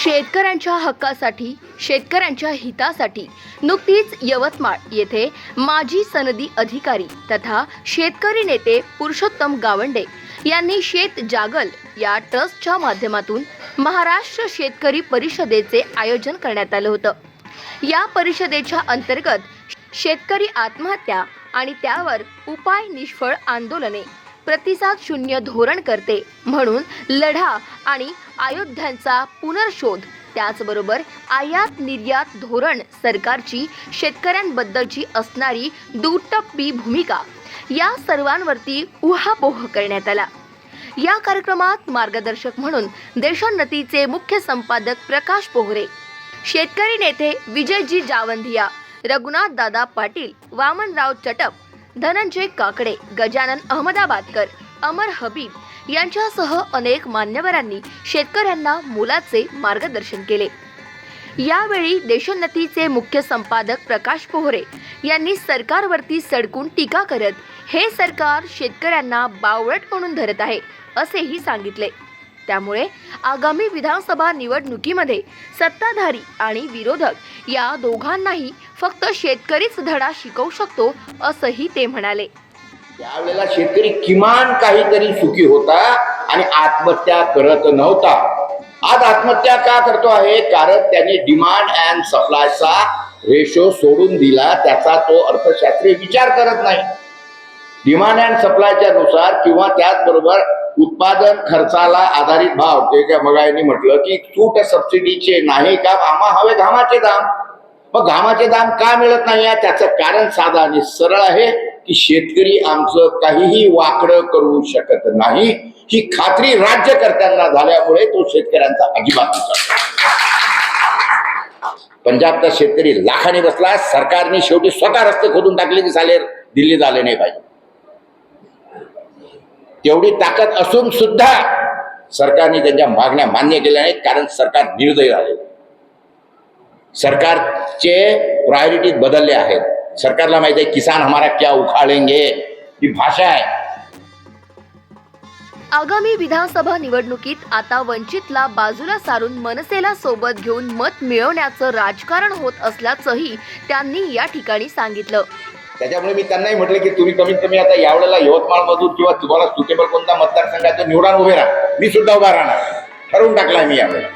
शेतकऱ्यांच्या हक्कासाठी शेतकऱ्यांच्या हितासाठी नुकतीच यवतमाळ येथे माजी सनदी अधिकारी तथा शेतकरी नेते पुरुषोत्तम गावंडे यांनी शेत जागल या ट्रस्टच्या माध्यमातून महाराष्ट्र शेतकरी परिषदेचे आयोजन करण्यात आलं होतं. या परिषदेच्या अंतर्गत शेतकरी आत्महत्या आणि त्यावर उपाय निष्फळ आंदोलने प्रतिसाद शून्य धोरण करते. म्हणून लढा आणि अयोध्यांचा पुनर्शोध त्याचबरोबर आयात निर्यात धोरण सरकारची शेतकऱ्यांबद्दलची असणारी दुटप्पी भूमिका या सर्वांवरती उहापोह करण्यात आला. या कार्यक्रमात मार्गदर्शक म्हणून देशोन्नतीचे मुख्य संपादक प्रकाश पोहरे शेतकरी नेते विजयजी जावंधिया रघुनाथ दादा पाटील वामनराव चटप धनंजय काकडे गजानन अहमदाबादकर अमर हबीब यांच्यासह अनेक मान्यवरांनी शेतकऱ्यांना मोलाचे मार्गदर्शन केले. यावेळी देशोन्नतीचे मुख्य संपादक प्रकाश पोहरे यांनी सरकारवरती सडकून टीका करत हे सरकार शेतकऱ्यांना बावळट म्हणून धरत आहे असेही सांगितले. त्यामुळे आगामी विधानसभा निवडणुकीमध्ये सत्ताधारी आणि विरोधक या दोघांनाही फक्त शेतकरीच धडा शिकवू शकतो असंही ते म्हणाले. त्यावेळेला शेतकरी किमान काहीतरी सुखी होता आणि आत्महत्या करत नव्हता. आज आत्महत्या का करतो आहे? कारण त्यांनी डिमांड अँड सप्लायचा रेशो सोडून दिला. त्याचा तो अर्थशास्त्रीय विचार करत नाही. डिमांड अँड सप्लायच्या नुसार किंवा त्याचबरोबर उत्पादन खर्चाला आधारित भाव ते काय मग यांनी म्हटलं की सूट सबसिडीचे नाही का? आम्हा हवे घामाचे दाम. मग घामाचे दाम का मिळत नाही? त्याचं कारण साधं आणि सरळ आहे की शेतकरी आमचं काहीही वाकडं करू शकत नाही. ही खात्री राज्यकर्त्यांना झाल्यामुळे तो शेतकऱ्यांचा अजिबात पंजाबचा शेतकरी लाखाने बसला सरकारने शेवटी स्वतः रस्ते खोदून टाकले की चालेल दिल्ली झाले नाही पाहिजे. तेवढी ताकद असून सुद्धा सरकारने त्यांच्या मागण्या मान्य केल्या नाहीत कारण सरकार निर्दय झाले सरकारचे प्रायोरिटीज बदलले आहेत. सरकारला माहिती आहे किसान हमारा क्या उखाळेंगे ही भाषा आहे. आगामी विधानसभा निवडणुकीत आता वंचितला बाजूला सारून मनसेला सोबत घेऊन मत मिळवण्याचं राजकारण होत असल्याचंही त्यांनी या ठिकाणी सांगितलं. त्याच्यामुळे मी त्यांनाही म्हटलं की तुम्ही कमीत कमी आता यावेळेला यवतमाळ मधून किंवा तुम्हाला सुटेबल कोणता मतदारसंघाचं निवडा उभे राहा. मी सुद्धा उभा राहणार ठरवून टाकलाय मी यावेळेला.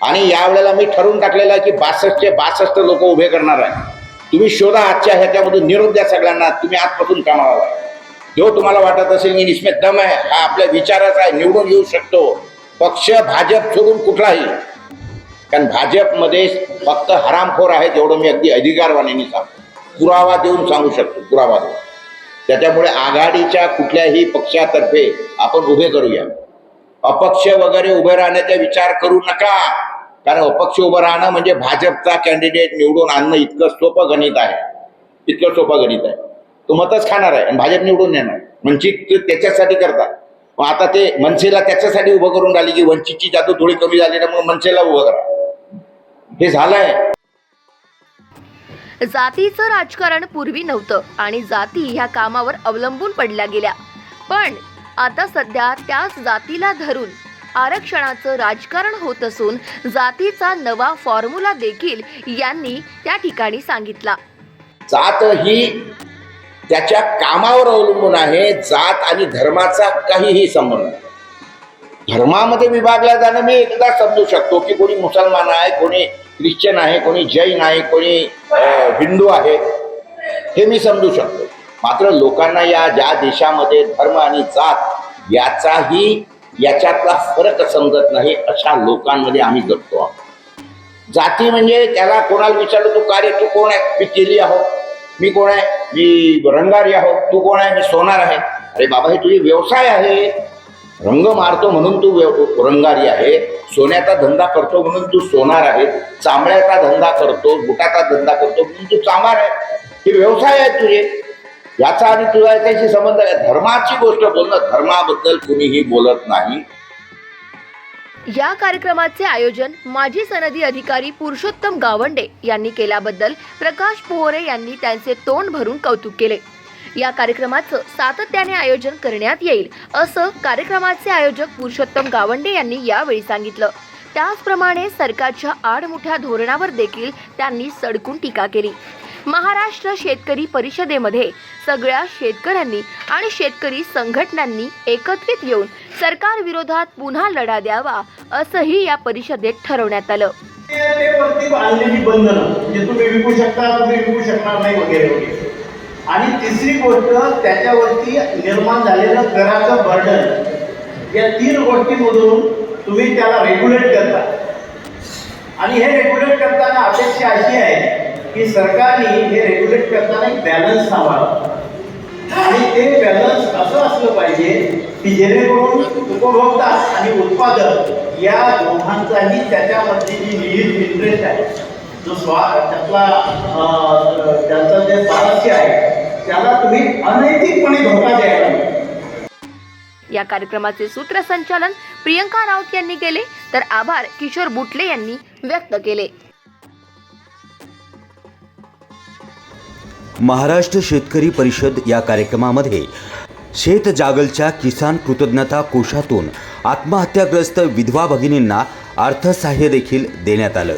आणि यावेळेला मी ठरवून टाकलेलं आहे की बासष्टचे बासष्ट लोक उभे करणार आहे. तुम्ही शोधा आजच्या ह्याच्यामधून निरोप द्या सगळ्यांना तुम्ही आजपासून कामावा जो तुम्हाला वाटत असेल की निस्मे दम आहे हा आपल्या विचाराचा आहे निवडून येऊ शकतो. पक्ष भाजप सोडून कुठलाही. कारण भाजपमध्ये फक्त हरामखोर आहेत एवढं मी अगदी अधिकारवाणीने सांगतो. पुरावा देऊन सांगू शकतो पुरावा देऊन. त्याच्यामुळे आघाडीच्या कुठल्याही पक्षातर्फे आपण उभे करूया. अपक्ष वगैरे उभे राहण्याचा विचार करू नका. कारण अपक्ष उभं राहणं म्हणजे भाजपचा कॅन्डिडेट निवडून आणणं इतकं सोपं गणित आहे. इतकं सोपं गणित आहे. तो मतच खाणार आहे आणि भाजप निवडून येणार. वंचित ते त्याच्यासाठी करतात. मग आता ते मनसेला त्याच्यासाठी उभं करून राहिली की वंचितची जादू थोडी कमी झाली ना मग मनसेला उभं करा. हे झालंय. जातीचं राजकारण पूर्वी नव्हतं आणि जाती ह्या कामावर अवलंबून पडल्या गेल्या. पण आता सध्या त्याच जातीला धरून आरक्षणाचं राजकारण होत असून जातीचा नवा फॉर्म्युला देखील यांनी त्या ठिकाणी सांगितला. जात ही त्याच्या कामावर अवलंबून आहे. जात आणि धर्माचा काहीही संबंध नाही. धर्मामध्ये विभागल्या जाणं मी एकदा समजू शकतो की कोणी मुसलमान आहे कोणी ख्रिश्चन आहे कोणी जैन आहे कोणी हिंदू आहे. हे मी समजू शकतो. मात्र लोकांना या ज्या देशामध्ये धर्म आणि जात याचाही याच्यातला फरक समजत नाही अशा लोकांमध्ये आम्ही जगतो आहोत. जाती म्हणजे त्याला कोणाला विचारलं तू कार्य तू कोण आहे? मी केली आहो. मी कोण आहे? मी रंगारी आहो. तू कोण आहे? मी सोनार आहे. अरे बाबा हे तुझे व्यवसाय आहे. रंग मारतो म्हणून तू रंगारी आहे सोन्याचा धंदा करतो म्हणून तू सोनार आहे चांबड्याचा धंदा करतो बुटाचा धंदा करतो म्हणून तू चांबार आहे. हे व्यवसाय आहे तुझे. याचा आणि तुझा याच्याशी संबंध आहे धर्माची गोष्ट बोलणं धर्माबद्दल कुणीही बोलत नाही. या कार्यक्रमाचे आयोजन माजी सनदी अधिकारी पुरुषोत्तम गावंडे यांनी केल्याबद्दल प्रकाश पोहरे यांनी त्यांचे तोंड भरून कौतुक केले. या कार्यक्रमाचं सातत्याने आयोजन करण्यात येईल असं कार्यक्रमाचे आयोजक पुरुषोत्तम गावंडे यांनी यावेळी सांगितलं. त्याचप्रमाणे सरकारच्या आडमुठ्या धोरणावर देखील त्यांनी सडकून टीका केली. महाराष्ट्र शेतकरी परिषदेमध्ये सगळ्या शेतकऱ्यांनी आणि शेतकरी संघटनांनी एकत्रित येऊन सरकार विरोधात पुन्हा लढा द्यावा असंही या परिषदेत ठरवण्यात आलं. ते वरती आणलेली बंधनं म्हणजे तुम्ही विकू शकता तुम्ही विकू शकणार नाही वगैरे वगैरे. आणि तिसरी गोष्ट त्याच्यावरती निर्माण झालेलं कराचं बर्डन या तीन गोष्टीमधून तुम्ही त्याला रेग्युलेट करता. आणि हे रेग्युलेट करताना अपेक्षा अशी आहे की सरकारने हे रेग्युलेट करताना एक बॅलन्स सांभाळा आणि ते बॅलन्स असं असलं पाहिजे की जेणेकरून उपभोक्ता आणि उत्पादक या दोघांचाही त्याच्यामध्ये जी निहित इंटरेस्ट आहे जो स्वा त्यातला अं, त्यांचं जे स्वारस्य आहे त्याला तुम्ही अनैतिकपणे धोका द्यायला. या कार्यक्रमाचे सूत्रसंचालन प्रियंका राऊत यांनी केले तर आभार किशोर बुटले यांनी व्यक्त केले महाराष्ट्र शेतकरी परिषद या कार्यक्रमामध्ये शेत जागलच्या किसान कृतज्ञता कोशातून आत्महत्याग्रस्त विधवा भगिनींना अर्थसहाय्य देखील देण्यात आलं